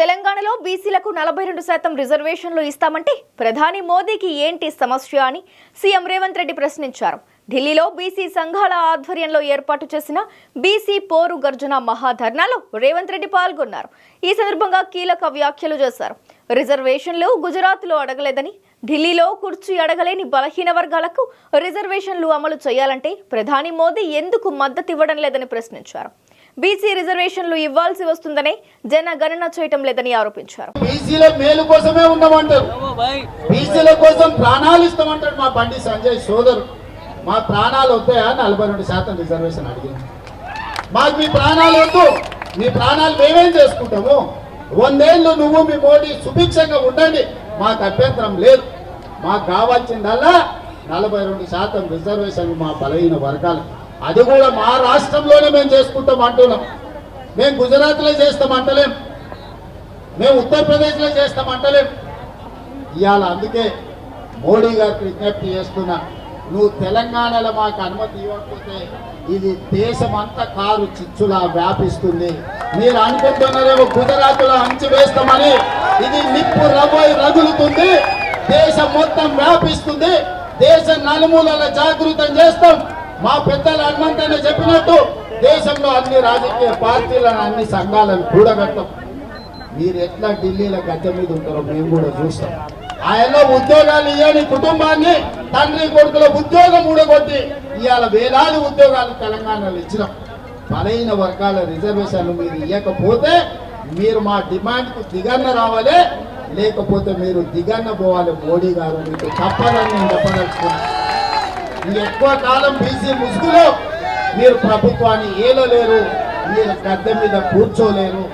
తెలంగాణలో బీసీలకు నలభై రెండు శాతం రిజర్వేషన్లు ఇస్తామంటే ప్రధాని మోదీకి ఏంటి సమస్య అని సీఎం రేవంత్ రెడ్డి ప్రశ్నించారు. ఢిల్లీలో బీసీ సంఘాల ఆధ్వర్యంలో ఏర్పాటు చేసిన బీసీ పోరు గర్జన మహాధర్నాలో రేవంత్ రెడ్డి పాల్గొన్నారు. ఈ సందర్భంగా కీలక వ్యాఖ్యలు చేశారు. రిజర్వేషన్లు గుజరాత్లో అడగలేదని ఢిల్లీలో కుర్చీ అడగలేని బలహీన వర్గాలకు రిజర్వేషన్లు అమలు చేయాలంటే ప్రధాని మోదీ ఎందుకు మద్దతు ఇవ్వడం లేదని ప్రశ్నించారు. బీసీ రిజర్వేషన్లు ఇవ్వాల్సి వస్తుందనే జనగణన చేయటం లేదని ఆరోపించారు. బీసీల మేలు కోసమే ఉన్నామంటారు. బీసీల కోసం ప్రాణాలు ఇస్తామంటాడు మా బండి సంజయ్ సోదరు. మా ప్రాణాలు వద్దాయా? నలభై రెండు శాతం రిజర్వేషన్ అడిగింది. మాకు మీ ప్రాణాలు వద్దు. మీ ప్రాణాలు మేమేం చేసుకుంటాము? వందేళ్ళు నువ్వు మీ మోడీ సుభిక్షంగా ఉండండి. మాకు అభ్యంతరం లేదు. మాకు కావాల్సిందల్లా నలభై రెండు శాతం రిజర్వేషన్ మా బలహీన వర్గాలు అది కూడా మా రాష్ట్రంలోనే మేము చేసుకుంటాం అంటున్నాం. మేము గుజరాత్లో చేస్తాం అంటలేం. మేము ఉత్తరప్రదేశ్లో చేస్తామంటలేం ఇవాళ అందుకే మోడీ గారికి విజ్ఞప్తి చేస్తున్నా నువ్వు తెలంగాణలో మాకు అనుమతి ఇవ్వకపోతే ఇది దేశం అంతా కారు చిచ్చులా వ్యాపిస్తుంది. మీరు అనుకుంటున్నారేమో గుజరాత్లో అంచి వేస్తామని ఇది నిప్పు రబోయి రగులుతుంది దేశం మొత్తం వ్యాపిస్తుంది దేశ నలుమూలల జాగృతం చేస్తాం. మా పెద్దలు హనుమంతనే చెప్పినట్టు దేశంలో అన్ని రాజకీయ పార్టీలను అన్ని సంఘాలను కూడగట్టం. మీరు ఎట్లా ఢిల్లీలో గద్దె మీద ఉంటారో మేము కూడా చూస్తాం. ఆయనలో ఉద్యోగాలు ఇవ్వని కుటుంబాన్ని తండ్రి కొడుకుల ఉద్యోగం ఊడగొట్టి ఇవాళ వేలాది ఉద్యోగాలు తెలంగాణలో ఇచ్చినాం. బలైన వర్గాల రిజర్వేషన్లు మీరు ఇవ్వకపోతే మీరు మా డిమాండ్కు దిగన్న రావాలి లేకపోతే మీరు దిగన్న పోవాలి మోడీ గారు మీకు తప్పదని నేను చెప్పదలుచుకున్నాను ఇది ఎక్కువ కాలం బీసీ ముసుగులో మీరు ప్రభుత్వాన్ని ఏలలేరు మీరు గద్దె మీద కూర్చోలేరు.